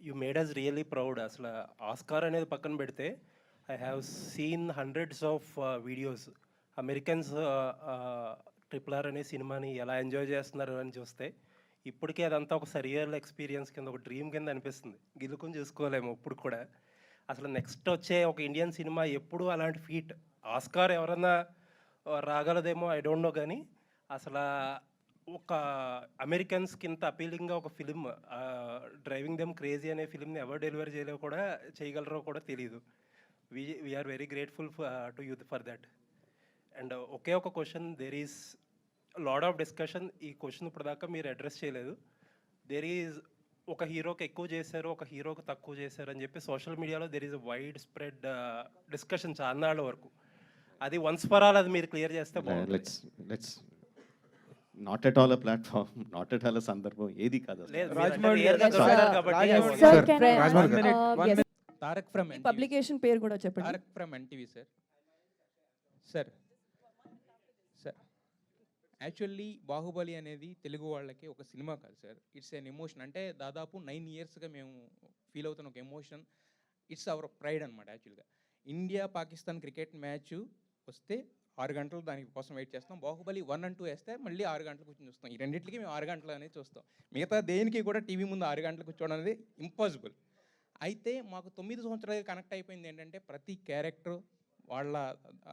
You made us really proud అసలు Oscar అనేది పక్కన పెడితే I have seen hundreds of videos Americans triple R అనే సినిమాని ఎలా ఎంజాయ్ చేస్తున్నారు అని చూస్తే ఇప్పటికే అదంతా ఒక సరియల్ ఎక్స్పీరియన్స్ కింద ఒక డ్రీమ్ కింద అనిపిస్తుంది. గిలుకుని చూసుకోలేము ఇప్పుడు కూడా. అసలు నెక్స్ట్ వచ్చే ఒక ఇండియన్ సినిమా ఎప్పుడు అలాంటి ఫీట్ ఆస్కార్ ఎవరన్నా uh, రాగలదేమో ఐ డోంట్ నో కానీ అసలు ఒక అమెరికన్స్కి ఇంత అపీలింగ్గా ఒక ఫిలిం డ్రైవింగ్ దెమ్ క్రేజీ అనే ఫిలింని ఎవరు డెలివరీ చేయలేవు కూడా చేయగలరో కూడా తెలియదు we we're very grateful to youth for that. And ఒకే ఒక question there is lot of discussion. ఈ క్వశ్చన్ ఇప్పుడు దాకా మీరు అడ్రస్ చేయలేదు. దేర్ ఈజ్ ఒక హీరోకి ఎక్కువ చేశారు ఒక హీరోకి తక్కువ చేశారు అని చెప్పి social media there is widespread discussion చాన్నాళ్ళ వరకు. అది వన్స్ ఫర్ ఆల్ అది మీరు క్లియర్ చేస్తే let's not at all a platform not at all a సందర్భం ఏది కాదు అంటే. తారక్ ఫ్రమ్ పబ్లికేషన్ పేరు కూడా చెప్పండి. Tarak from NTV sir sir sir actually Baahubali అనేది తెలుగు వాళ్ళకి ఒక సినిమా కాదు సార్ ఇట్స్ ఎన్ ఎమోషన్ అంటే దాదాపు నైన్ ఇయర్స్గా మేము ఫీల్ అవుతున్న ఒక ఎమోషన్ ఇట్స్ అవర్ ప్రైడ్ అనమాట యాక్చువల్గా ఇండియా పాకిస్తాన్ క్రికెట్ మ్యాచ్ వస్తే ఆరు గంటలు దానికోసం వెయిట్ చేస్తాం బాహుబలి వన్ అండ్ టూ వేస్తే మళ్ళీ ఆరు గంటలు కూర్చొని చూస్తాం ఈ రెండింటికి మేము ఆరు గంటలు అనేది చూస్తాం. మిగతా దేనికి కూడా టీవీ ముందు ఆరు గంటలు కూర్చోవడం అనేది ఇంపాసిబుల్ అయితే మాకు తొమ్మిది సంవత్సరాలు కనెక్ట్ అయిపోయింది ఏంటంటే ప్రతి క్యారెక్టర్ వాళ్ళ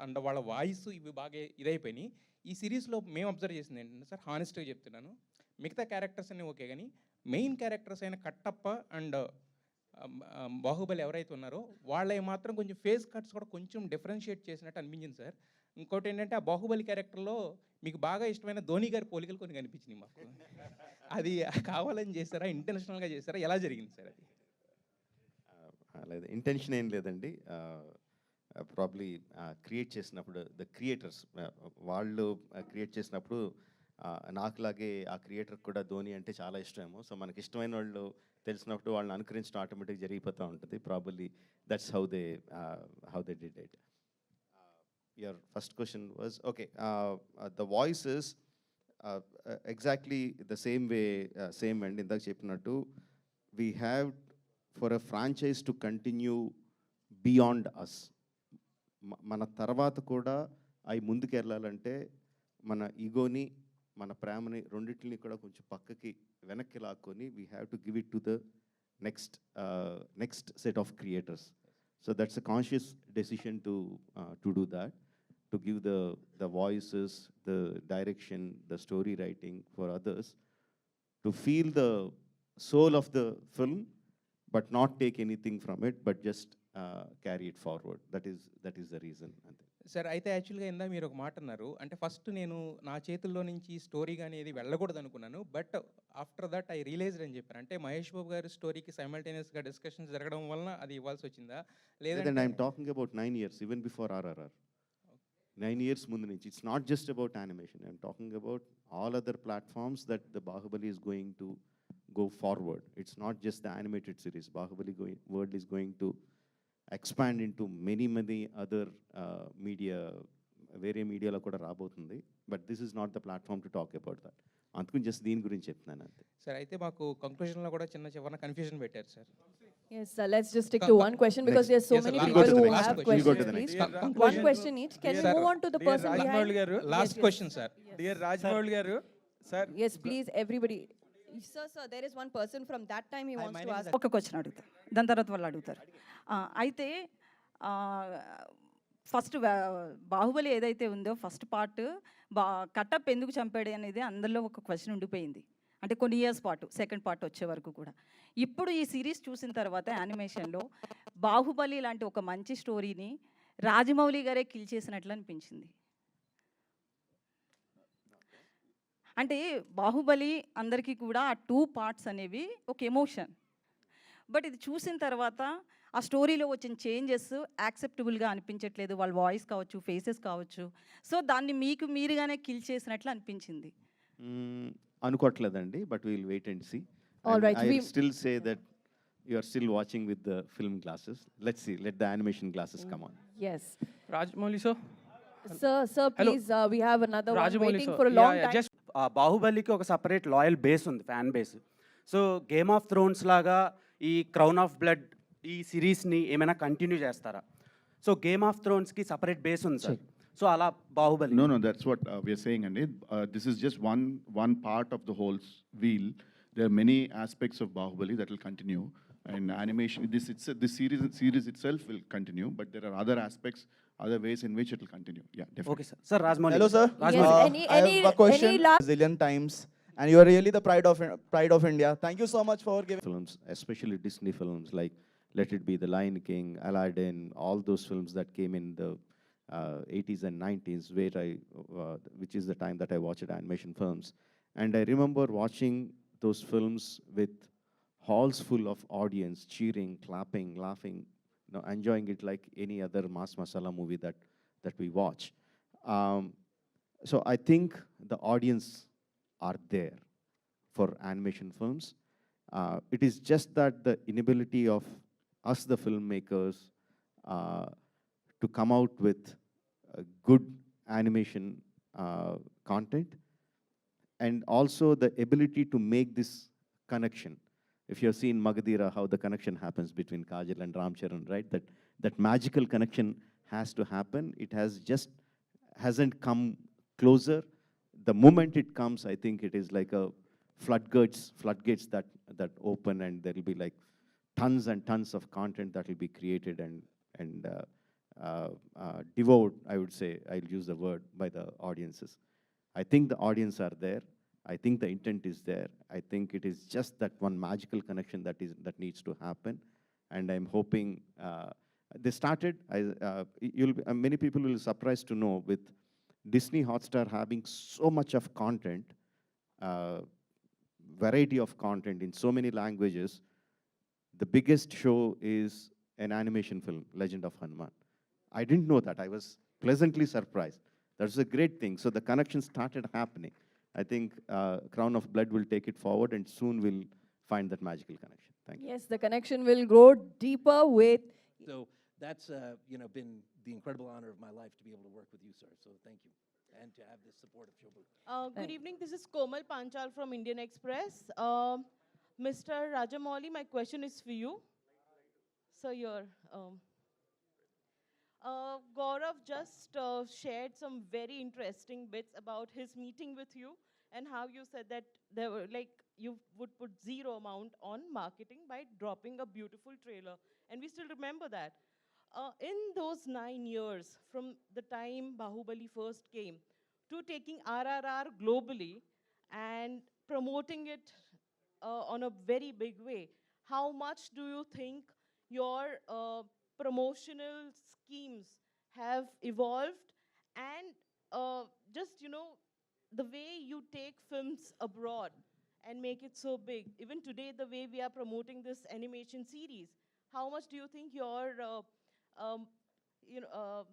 అండ్ వాళ్ళ వాయిస్ ఇవి బాగా ఇదైపోయినాయి. ఈ సిరీస్లో మేము అబ్జర్వ్ చేసింది ఏంటంటే సార్ హానెస్ట్గా చెప్తున్నాను. మిగతా క్యారెక్టర్స్ అన్నీ ఓకే కానీ మెయిన్ క్యారెక్టర్స్ అయిన కట్టప్ప అండ్ బాహుబలి ఎవరైతే ఉన్నారో వాళ్ళవి మాత్రం కొంచెం ఫేస్ కట్స్ కూడా కొంచెం డిఫరెన్షియేట్ చేసినట్టు అనిపించింది సార్. ఇంకోటి ఏంటంటే ఆ బాహుబలి క్యారెక్టర్లో మీకు బాగా ఇష్టమైన ధోని గారి పోలికలు కొన్ని కనిపించినాయి మాకు. అది కావాలని చేస్తారా ఇంటెన్షనల్గా చేశారా? ఎలా జరిగింది సార్ అది? లేదు ఇంటెన్షన్ ఏం లేదండి. ప్రాబ్లీ క్రియేట్ చేసినప్పుడు ద క్రియేటర్స్ వాళ్ళు క్రియేట్ చేసినప్పుడు నాకులాగే ఆ క్రియేటర్ కూడా ధోని అంటే చాలా ఇష్టమేమో. సో మనకి ఇష్టమైన వాళ్ళు తెలిసినప్పుడు వాళ్ళని అనుకరించడం ఆటోమేటిక్ జరిగిపోతూ ఉంటుంది. Probably that's how they how they did it your first question was okay the voice is exactly the same way same and ఇందాక చెప్పినట్టు we have for a franchise to continue beyond us మన తర్వాత కూడా అవి ముందుకు వెళ్ళాలంటే మన ఈగోని మన ప్రేమని రెండింటిని కూడా కొంచెం పక్కకి వెనక్కి లాక్కొని we have to give it to the next next set of creators so that's a conscious decision to to do that to give the the voices the direction the story writing for others to feel the soul of the film but not take anything from it, but just carry it forward that is that is the reason అంతే. Sir అయితే యాక్చువల్గా ఇందా మీరు ఒక మాట అన్నారు అంటే first నేను నా చేతుల్లో నుంచి స్టోరీ కానీ ఏది వెళ్ళకూడదు అనుకున్నాను but after that I realised అని చెప్పారు. అంటే మహేష్ బాబు గారి స్టోరీకి సైమల్టేనియస్గా డిస్కషన్స్ జరగడం వలన అది ఇవ్వాల్సి వచ్చిందా? లేదండి I'm talking about nine years even before RRR nine years ముందు నుంచి. It's not just about animation I'm talking about all other platforms that the Baahubali is going to go forward it's not just the animated series Baahubali going world is going to expand into many, many other uh, media, వేరే మీడియాలో కూడా రాబోతుంది but this is not the platform to talk about that అందుకని just దీని గురించి చెప్తున్నాను అంతే sir అయితే మాకు కంక్లూజన్లో కూడా చిన్న చివరన కన్ఫ్యూజన్ పెట్టారు sir Yes, sir, let's just stick to one question because next. there's so Yes, sir. many people who have question. We'll go to questions, the next. One question each. Can we Sir, move on to the dear person Rajmouli behind? garu, last Yes, yes. Question sir dear Rajamouli garu sir Yes, please, everybody. Sir, sir, there is one person from that time he wants to ask. Question అడుగుతారు దాని తర్వాత వాళ్ళు అడుగుతారు. అయితే first Baahubali ఏదైతే ఉందో first part బా కట్టప్ ఎందుకు చంపాడు అనేది అందరిలో ఒక క్వశ్చన్ ఉండిపోయింది. అంటే కొన్ని ఇయర్స్ పాటు సెకండ్ పార్ట్ వచ్చే వరకు కూడా. ఇప్పుడు ఈ సిరీస్ చూసిన తర్వాత యానిమేషన్లో బాహుబలి లాంటి ఒక మంచి స్టోరీని రాజమౌళి గారే కిల్ చేసినట్లు అనిపించింది. అంటే బాహుబలి అందరికీ కూడా ఆ టూ పార్ట్స్ అనేవి ఒక ఎమోషన్. బట్ ఇది చూసిన తర్వాత ఆ స్టోరీలో వచ్చిన చేంజెస్ యాక్సెప్టబుల్గా అనిపించట్లేదు. వాళ్ళ వాయిస్ కావచ్చు ఫేసెస్ కావచ్చు. సో దాన్ని మీకు మీరుగానే కిల్ చేసినట్లు అనిపించింది. అనుకోవట్లేదండి but will wait and see. Still say that you are still watching with the film glasses let's see let the animation glasses come on Yes. Rajamouli so Sir, sir, Hello. please, uh, we have another one waiting for a long time. బాహుబలికి ఒక separate loyal base ఉంది fan base so game of thrones లాగా ఈ crown of blood ఈ సిరీస్ని ఏమైనా continue చేస్తారా so game of థ్రోన్స్కి separate base ఉంది సార్ సో అలా Baahubali No, no, that's what uh, we are saying, and uh, this is just one one part of the whole s- wheel. There are many aspects of Bahubali that will continue, and animation. This it's this series series itself will continue, but there are other ways in which it will continue. Yeah, definitely. Okay sir sir Rajamouli Hello, sir. Rajmouli. Yes, Uh, any- I any- have a question. any la- zillion times, and you are really the pride of pride of India. Thank you so much for giving. films, especially Disney films like Let It Be, The Lion King, Aladdin, all those films that came in the uh, 80s and 90s, where I, uh, which is the time that I watched animation films. And I remember watching those films with halls full of audience cheering, clapping, laughing, you know, enjoying it like any other mass masala movie that, that we watch. Um, so I think the audience are there for animation films. Uh, it is just that the inability of us, the filmmakers, uh, to come out with good animation uh, content and also the ability to make this connection. If you have seen Magadira, how the connection happens between Kajal and Ram Charan, right? That, that magical connection has to happen. It has just hasn't come closer. The moment it comes, I think it is like a floodgates, floodgates that, that open and there will be like tons and tons of content that will be created and, and uh, uh, uh, devoured, I would say, I'll use the word, by the audiences. I think the audience are there. I think the intent is there. I think it is just that one magical connection that is that needs to happen, and I'm hoping uh, they started. I, uh, you'll be, uh, many people will be surprised to know with Disney Hotstar having so much of content, uh, variety of content in so many languages. The biggest show is an animation film, Legend of Hanuman. I didn't know that. I was pleasantly surprised. That's a great thing. So the connection started happening. I think uh, Crown of Blood will take it forward and soon we'll find that magical connection. Thank you. Yes, the connection will grow deeper with So that's, uh, you know, been the incredible honor of my life to be able to work with you, sir. So thank you. And to have this support of Showboat. Uh, good evening. This is Komal Panchal from Indian Express. Um, Mr. Rajamouli, my question is for you. So your um, uh, Gaurav just uh, shared some very interesting bits about his meeting with you and how you said that there were like you would put zero amount on marketing by dropping a beautiful trailer, and we still remember that. Uh, in those nine years from the time Bahubali first came to taking RRR globally and promoting it uh, on a very big way, how much do you think your uh, promotional schemes have evolved? And uh, just you know the way you take films abroad and make it so big even today the way we are promoting this animation series how much do you think your uh, um, you know uh,